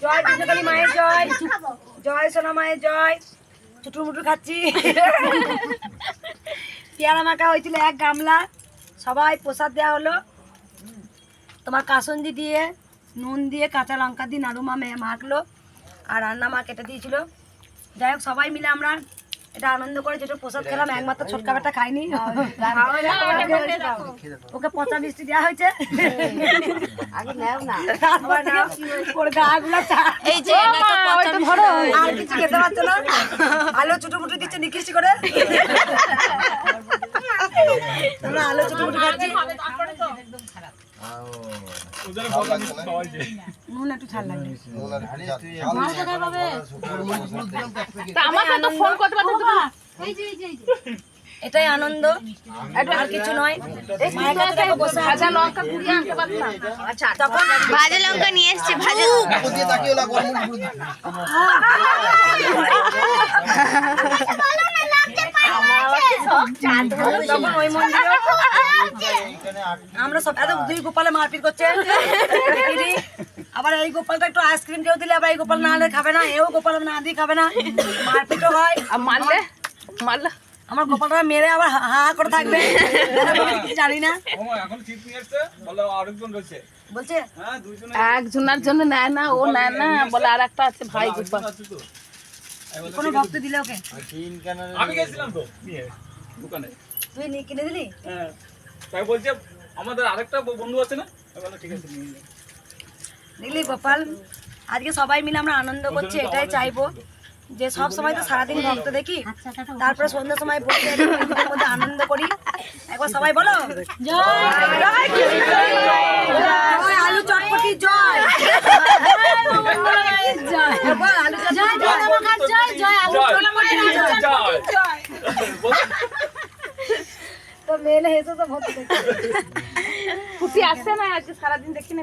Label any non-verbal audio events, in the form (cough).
জয় কৃষ্ণকালী মায়ের জয়। জয় সোনা মায়ের জয়। ছুটুর মুটুর খাচ্ছি। পেয়ারা মাখা হয়েছিল এক গামলা। সবাই প্রসাদ দেওয়া হলো। তোমার কাসন্দি দিয়ে নুন দিয়ে কাঁচা লঙ্কা দিয়ে নাড়ু মে- মাখলো। আর রান্না মা কেটে দিয়েছিল। যাই হোক, সবাই মিলে আমরা এটা আনন্দ করে যেটা প্রসাদ খেলাম একমাত্র ছোটকা বেটা খাইনি। ওকে পচা মিষ্টি দেওয়া হয়েছে। আর কিছু খেতে পারছ না? আলো চুটু মুটু দিচ্ছে নিকৃষ্টি করে? আমরা আলো চুটু মুটু খাচ্ছি। এটাই আনন্দ আর কিছু নয়। ভাজা লঙ্কা কুড়িয়ে আনতে পারতাম আচ্ছা তখন ভাজা লঙ্কা নিয়ে এসছে ভাজা। আমরা সব এত দুই গোপালে মারপিট করছে আবার এই গোপালটা একটু আইসক্রিম কেউ দিলে আবার এই গোপাল না হলে খাবে না এও গোপাল না দিয়ে খাবে না মারপিটও হয় মারলে মারলে আমার গোপালটা মেরে আবার হা হা করে থাকবে জানি না এখন বলছে একজনের জন্য নেয় না ও নেয় না বলে আর একটা আছে ভাই গোপাল কোনো ভক্ত দিলে ওকে আমি গেছিলাম। তো দোকানে। তুই নিয়ে কিনে দিলি? হ্যাঁ। তাই বলছে আমাদের আরেকটা বন্ধু আছে না? ঠিক আছে নিয়ে। দেখলি গোপাল? আজকে সবাই মিলে আমরা আনন্দ করছি এটাই চাইব যে সব সময় তো সারাদিন ভক্ত দেখি। তারপরে সন্ধ্যার সময় বসে মধ্যে আনন্দ করি। একবার সবাই বলো। জয় জয় আলু চটপটি জয়। একবার আলু চটপটি জয় জয়, জয়। তো মেলে হেসে তো ভক্ত (laughs) খুশি আসছে না আজকে সারাদিন দেখি না